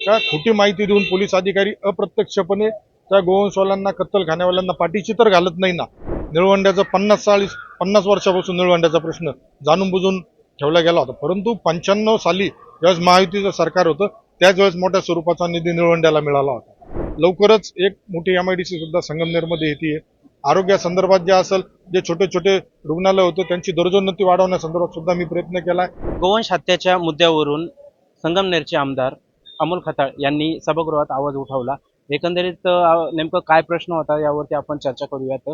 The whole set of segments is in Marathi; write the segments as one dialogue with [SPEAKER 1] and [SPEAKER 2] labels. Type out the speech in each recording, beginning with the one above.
[SPEAKER 1] का खोटी माहिती देऊन पोलीस अधिकारी अप्रत्यक्षपणे त्या गोवंशवाल्यांना कत्तलखान्यावाल्यांना पाठीशी तर घालत नाही ना? निळवंड्याचा पन्नास चाळीस पन्नास वर्षापासून निळवंड्याचा प्रश्न जाणून बुजून ठेवला गेला होता. परंतु पंच्याण्णव साली ज्यावेळेस महायुतीचं सरकार होतं त्याच वेळेस मोठ्या स्वरूपाचा निधी निळवंड्याला मिळाला होता. लवकरच एक मोठी एम आय डी सी सुद्धा संगमनेरमध्ये येते आरोग्यासंदर्भात जे असेल जे छोटे छोटे रुग्णालय होतं त्यांची दर्जोन्नती वाढवण्यासंदर्भात सुद्धा मी प्रयत्न केला
[SPEAKER 2] गोवंश हत्याच्या मुद्द्यावरून संगमनेरचे आमदार अमोल खताळ यांनी सभागृहात आवाज उठवला. एकंदरीत नेमकं काय प्रश्न होता यावरती आपण चर्चा करूयात.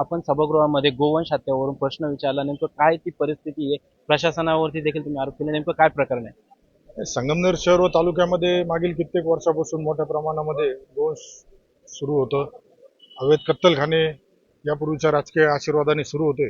[SPEAKER 2] आपण सभागृहामध्ये गोवंश हत्यावरून प्रश्न विचारला नेमकं काय ती परिस्थिती आहे? प्रशासनावरती देखील तुम्ही आरोप केले. नेमकं काय प्रकरण आहे?
[SPEAKER 1] संगमनेर शहर व तालुक्यामध्ये मागील कित्येक वर्षापासून मोठ्या प्रमाणामध्ये गोवंश सुरू होतं. अवैध कत्तलखाने यापूर्वीच्या राजकीय आशीर्वादाने सुरू होते.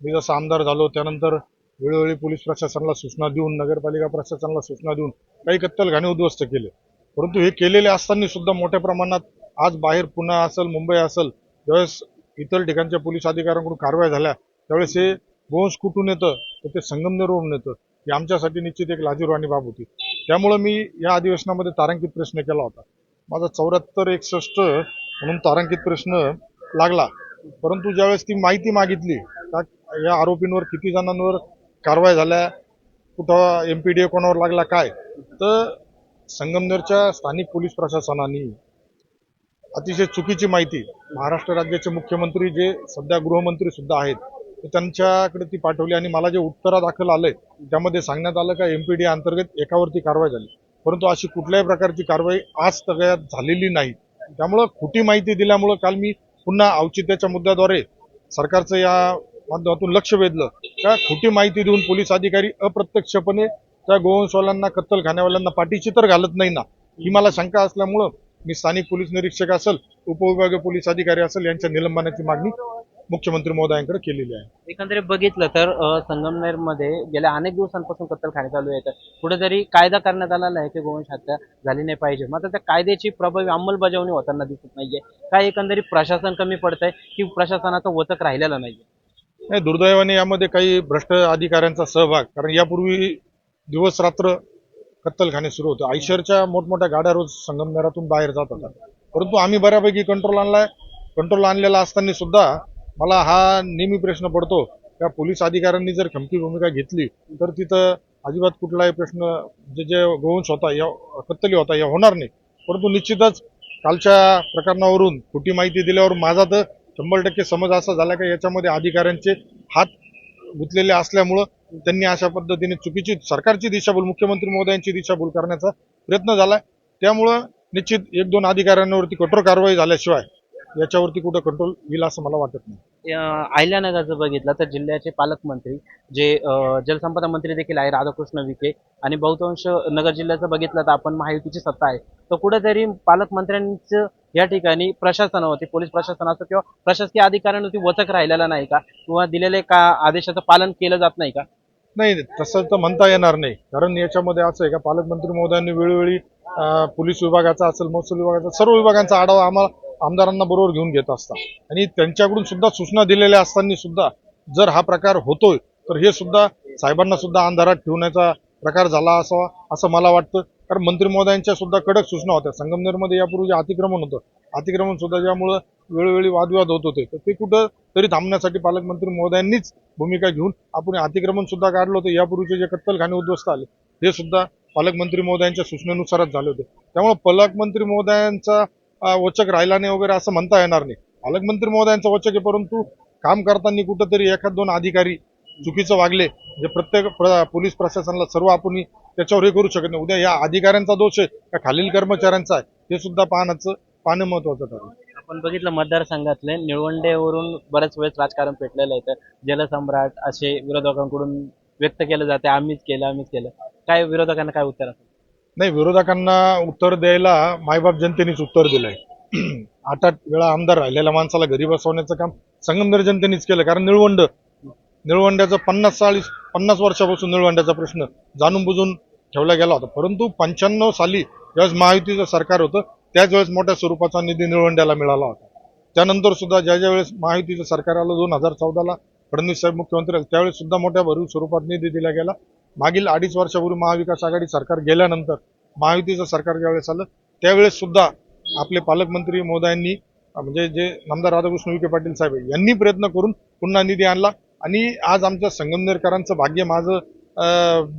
[SPEAKER 1] मी जसं आमदार झालो त्यानंतर वेळोवेळी पोलीस प्रशासनाला सूचना देऊन नगरपालिका प्रशासनाला सूचना देऊन काही कत्तलखाने उद्ध्वस्त केले. परंतु हे केलेले असताना सुद्धा मोठ्या प्रमाणात आज बाहेर पुणे असेल मुंबई असेल ज्यावेळेस इतर ठिकाणच्या पोलीस अधिकाऱ्यांकडून कारवाई झाल्या त्यावेळेस हे गोंस कुठून येतं? तर ते संगमनेरवरून येतं. ही आमच्यासाठी निश्चित एक लाजीरवाणी बाब होती. त्यामुळं मी या अधिवेशनामध्ये तारांकित प्रश्न केला होता. माझा चौऱ्याहत्तर एकसष्ट म्हणून तारांकित प्रश्न लागला. परंतु ज्यावेळेस ती माहिती मागितली त्या- या आरोपींवर किती जणांवर कारवाई झाल्या कुठं एम पी डी ए कोणावर लागला काय? तर संगमनेरच्या स्थानिक पोलीस प्रशासनाने अतिशय चुकीची माहिती महाराष्ट्र राज्याचे मुख्यमंत्री जे सध्या गृहमंत्री सुद्धा आहेत त्यांच्याकडे ती पाठवली आणि मला जे उत्तरादाखल आलंय त्यामध्ये सांगण्यात आलं का एम पी डी अंतर्गत एकावरती कारवाई झाली. परंतु अशी कुठल्याही प्रकारची कारवाई आज सगळ्यात झालेली नाही. त्यामुळं खोटी माहिती दिल्यामुळं काल मी पुन्हा औचित्याच्या मुद्द्याद्वारे सरकारचं या माध्यमातून लक्ष वेधलं. का खोटी माहिती देऊन पोलीस अधिकारी अप्रत्यक्षपणे त्या गोवंशवाल्यांना कत्तलखान्यावाल्यांना पाठीशी तर घालत नाही ना? ही मला शंका असल्यामुळं मी स्थानिक पोलीस निरीक्षक असेल उपविभागीय पोलीस अधिकारी असेल यांच्या निलंबनाची मागणी मुख्यमंत्री महोदयांकडे केलेली आहे.
[SPEAKER 2] एकंदरीत बघितलं तर संगमनेरमध्ये गेल्या अनेक दिवसांपासून कत्तलखाने चालू आहेत. कुठेतरी कायदा करण्यात आलेला आहे की गोवंश हत्या झाली नाही पाहिजे. मात्र त्या कायद्याची प्रभावी अंमलबजावणी होताना दिसत नाहीये. काय एकंदरीत प्रशासन कमी पडतंय की प्रशासनाचा वचक राहिलेला नाहीये?
[SPEAKER 1] नाही दुर्दैवाने यामध्ये काही भ्रष्ट अधिकाऱ्यांचा सहभाग कारण यापूर्वी दिवस रात्र कत्तलखाने सुरू होते. आयशरच्या मोठमोठ्या गाड्या रोज संगमनेरातून बाहेर जात होत्या. परंतु आम्ही बऱ्यापैकी कंट्रोल आणलाय. कंट्रोल आणलेला असताना सुद्धा मला हा नेहमी प्रश्न पडतो त्या पोलीस अधिकाऱ्यांनी जर खमकी भूमिका घेतली तर तिथं अजिबात कुठलाही प्रश्न जे जे गोवंश होता या कत्तली होता या होणार नाही. परंतु निश्चितच कालच्या प्रकरणावरून खोटी माहिती दिल्यावर माझा तर शंभर टक्के समज असा झाला की याच्यामध्ये अधिकाऱ्यांचे हात गुंतलेले असल्यामुळं त्यांनी अशा पद्धतीने चुकीची सरकारची दिशाभूल मुख्यमंत्री महोदयांची दिशाभूल करण्याचा प्रयत्न झाला त्यामुळं निश्चित एक दोन अधिकाऱ्यांवरती कठोर कारवाई झाल्याशिवाय याच्यावरती कुठं कंट्रोल येईल असं मला वाटत नाही.
[SPEAKER 2] अं, जर बघितलं तर जिल्ह्याचे पालकमंत्री जे जलसंपदा मंत्री देखील आहे राधाकृष्ण विखे आणि बहुतांश नगर जिल्ह्याचं बघितलं तर आपण महायुतीची सत्ता आहे. तर कुठेतरी पालकमंत्र्यांचं या ठिकाणी प्रशासनावरती पोलीस प्रशासनाचं किंवा प्रशासकीय अधिकाऱ्यांवरती वचक राहिलेला नाही का? किंवा दिलेले का आदेशाचं पालन केलं जात नाही का?
[SPEAKER 1] नाही तसं तर म्हणता येणार नाही. कारण याच्यामध्ये असं आहे का पालकमंत्री महोदयांनी वेळोवेळी पोलीस विभागाचा असेल महसूल विभागाचा सर्व विभागांचा आढावा आम्हाला आमदारांना बरोबर घेऊन घेत असतात. आणि त्यांच्याकडून सुद्धा सूचना दिलेल्या असताना सुद्धा जर हा प्रकार होतोय तर हे सुद्धा साहेबांना सुद्धा अंधारात ठेवण्याचा प्रकार झाला असावा असं मला वाटतं. कारण मंत्री महोदयांच्या सुद्धा कडक सूचना होत्या. संगमनेरमध्ये यापूर्वी जे अतिक्रमण होतं. अतिक्रमण सुद्धा ज्यामुळं वेळोवेळी वादविवाद होत होते. तर ते कुठं तरी थांबण्यासाठी पालकमंत्री महोदयांनीच भूमिका घेऊन आपण अतिक्रमण सुद्धा काढलं होतं. यापूर्वीचे जे कत्तलखाने उद्ध्वस्त आले हे सुद्धा पालकमंत्री महोदयांच्या सूचनेनुसारच झाले होते. त्यामुळे पालकमंत्री महोदयांचा वचक राहिला नाही वगैरे असं म्हणता येणार नाही. पालकमंत्री महोदयांचा वचक आहे परंतु काम करताना कुठंतरी एखाद दोन अधिकारी चुकीचं वागले जे प्रत्येक प्र- पोलीस प्रशासनाला सर्व आपण त्याच्यावर हे करू शकत नाही. उद्या या अधिकाऱ्यांचा दोष आहे का खालील कर्मचाऱ्यांचा आहे हे सुद्धा पाहण्याचं पाहणं महत्वाचं ठरेल.
[SPEAKER 2] आपण बघितलं मतदारसंघातले निळवंडेवरून बऱ्याच वेळेस राजकारण पेटलेलं आहे तर जलसम्राट असे विरोधकांकडून व्यक्त केलं जाते आम्हीच केलं आम्हीच केलं. काय विरोधकांना काय उत्तर असेल?
[SPEAKER 1] नाही विरोधकांना उत्तर द्यायला मायबाप जनतेनेच उत्तर दिलंय. आठ आठ वेळा आमदार राहिलेल्या माणसाला घरी बसवण्याचं काम संगमनेर जनतेनेच केलं कारण निळवंड निळवंड्याचा पन्नास चाळीस पन्नास वर्षापासून निळवंड्याचा प्रश्न जाणून बुजून ठेवला गेला होता. परंतु पंच्याण्णव साली ज्यावेळेस महायुतीचं सरकार होतं त्याच वेळेस मोठ्या स्वरूपाचा निधी निळवंड्याला मिळाला होता. त्यानंतर सुद्धा ज्या ज्या वेळेस महायुतीचं सरकार आलं दोन हजार चौदाला फडणवीस साहेब मुख्यमंत्री आले त्यावेळेस सुद्धा मोठ्या भरीव स्वरूपात निधी दिला गेला. मागील अडीच वर्षापूर्वी महाविकास आघाडी सरकार गेल्यानंतर महायुतीचं सरकार ज्यावेळेस आलं त्यावेळेस सुद्धा आपले पालकमंत्री मोदयांनी म्हणजे जे नामदार राधाकृष्ण विखे पाटील साहेब यांनी प्रयत्न करून पुन्हा निधी आणला. आणि आज आमच्या संगमनेरकरांचं भाग्य माझं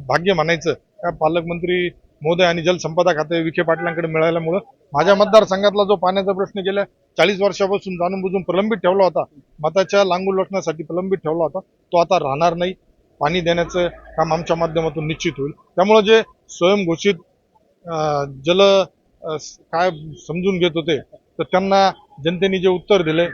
[SPEAKER 1] भाग्य म्हणायचं त्या पालकमंत्री मोदय आणि जलसंपदा खाते विखे पाटलांकडे मिळाल्यामुळं माझ्या मतदारसंघातला जो पाण्याचा प्रश्न गेल्या चाळीस वर्षापासून जाणून बुजून प्रलंबित ठेवला होता मताच्या लांगून लोटण्यासाठी प्रलंबित ठेवला होता तो आता राहणार नाही. पाणी देण्याचं काम आमच्या माध्यमातून निश्चित होईल. त्यामुळं जे स्वयंघोषित जल काय समजून घेत होते तर त्यांना जनतेने जे उत्तर दिले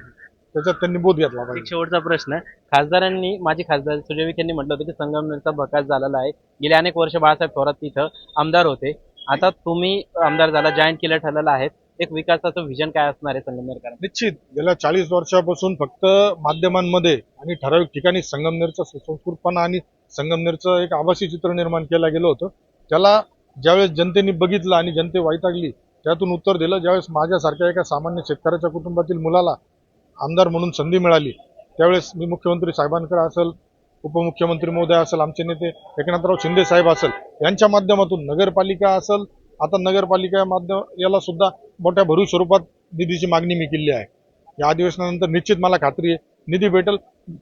[SPEAKER 1] त्याच्यात त्यांनी बोध घेतला
[SPEAKER 2] एक
[SPEAKER 1] पाहिजे.
[SPEAKER 2] शेवटचा प्रश्न खासदारांनी माजी खासदार सुजय विखे यांनी म्हटलं होतं की संगमनेरचा बकास झालेला आहे. गेले अनेक वर्ष बाळासाहेब थोरात तिथं आमदार होते. आता तुम्ही आमदार झाला जॉईन केलं ठरलेलं आहे. एक विकासाचं विजन काय असणार आहे संगमनेरकरांचं?
[SPEAKER 1] निश्चित. गेल्या चाळीस वर्षापासून फक्त माध्यमांमध्ये आणि ठराविक ठिकाणी संगमनेरचा सुसंस्कृतपणा आणि संगमनेरचं एक आभासी चित्र निर्माण केलं गेलं होतं. त्याला ज्यावेळेस जनतेने बघितलं आणि जनते वैतागली त्यातून उत्तर दिलं. ज्यावेळेस माझ्यासारख्या एका सामान्य शेतकऱ्याच्या कुटुंबातील मुलाला आमदार म्हणून संधी मिळाली. त्यावेळेस मी मुख्यमंत्री साहेबांकडे असेल उपमुख्यमंत्री महोदय असेल आमचे नेते एकनाथराव शिंदे साहेब असेल यांच्या माध्यमातून नगरपालिका असेल आता नगरपालिका माध्यम याला सुद्धा मोठ्या भरीव स्वरूपात निधीची मागणी मी केली आहे. या अधिवेशनानंतर निश्चित मला खात्री आहे. निधी भेटेल.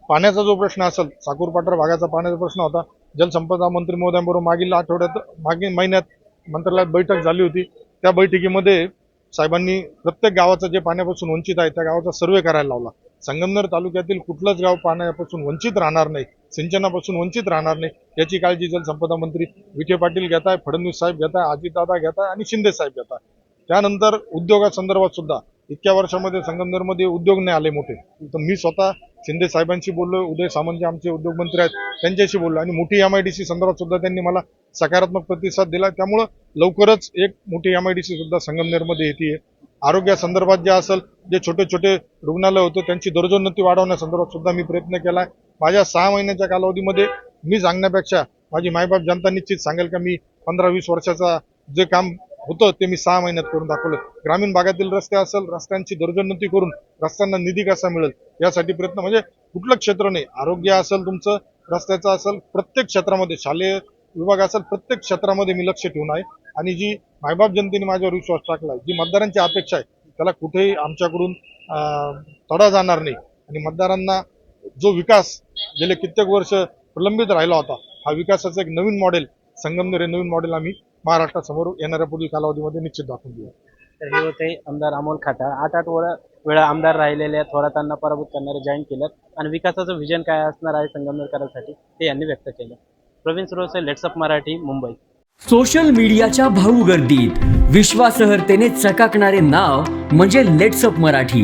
[SPEAKER 1] पाण्याचा जो प्रश्न असेल साकूरपाटर भागाचा पाण्याचा प्रश्न होता. जलसंपदा मंत्री महोदयांबरोबर मागील आठवड्यात मागील महिन्यात मंत्रालयात बैठक झाली होती. त्या बैठकीमध्ये साहेबांनी प्रत्येक गावाचं जे पाण्यापासून वंचित आहे त्या गावाचा सर्वे करायला लावला. संगमनेर तालुक्यातील कुठलंच गाव पाण्यापासून वंचित राहणार नाही सिंचनापासून वंचित राहणार नाही याची काळजी जलसंपदा मंत्री विखे पाटील घेत आहे फडणवीस साहेब घेत आहे अजितदादा घेत आहे आणि शिंदे साहेब घेत आहे त्यानंतर उद्योगासंदर्भात सुद्धा इतक्या वर्षामध्ये संगमनेरमध्ये उद्योग नाही आले मोठे. तर मी स्वतः शिंदे साहेबांशी बोललो उदय सामंत जे आमचे उद्योगमंत्री आहेत त्यांच्याशी बोललो. आणि मोठी एम आय डी संदर्भात सुद्धा त्यांनी मला सकारात्मक प्रतिसाद दिला. त्यामुळं लवकरच एक मोठी एम आय डी सी सुद्धा संगमनेरमध्ये येते आरोग्यासंदर्भात जे असेल जे छोटे छोटे रुग्णालय होते त्यांची दर्जोन्नती वाढवण्यासंदर्भात सुद्धा मी प्रयत्न केला आहे माझ्या सहा महिन्याच्या कालावधीमध्ये मी सांगण्यापेक्षा माझी मायबाप जनता निश्चित सांगेल का मी पंधरा वीस वर्षाचा जे काम होतं ते मी सहा महिन्यात करून दाखवलं. ग्रामीण भागातील रस्ते असेल रस्त्यांची दर्जोन्नती करून रस्त्यांना निधी कसा मिळेल यासाठी प्रयत्न म्हणजे कुठलं क्षेत्र नाही. आरोग्य असेल तुमचं रस्त्याचं असेल प्रत्येक क्षेत्रामध्ये शालेय विभाग असेल प्रत्येक क्षेत्रामध्ये मी लक्ष ठेवून आहे. आणि जी मायबाप जनतेने माझ्यावर विश्वास टाकला आहे जी मतदारांची अपेक्षा आहे त्याला कुठेही आमच्याकडून तडा जाणार नाही. आणि मतदारांना जो विकास गेले कित्येक वर्ष प्रलंबित राहिला होता हा विकासाचं एक नवीन मॉडेल संगमनेर हे नवीन मॉडेल आम्ही महाराष्ट्रासमोर येणाऱ्या पुढील कालावधीमध्ये निश्चित दाखवून देऊ.
[SPEAKER 2] तर हे होते आमदार अमोल खाटाळ आठ आठ वेळा वेळा आमदार राहिलेल्या थोरातांना पराभूत करणारे जॉईन केलं आणि विकासाचं विजन काय असणार आहे संगमनेरकरांसाठी ते यांनी व्यक्त केलं. प्रवीण सुरवसे लेट्सअप मराठी मुंबई.
[SPEAKER 3] सोशल मीडियाच्या भाऊ गर्दीत विश्वासहर्तेने चकाकणारे नाव म्हणजे लेट्सअप मराठी.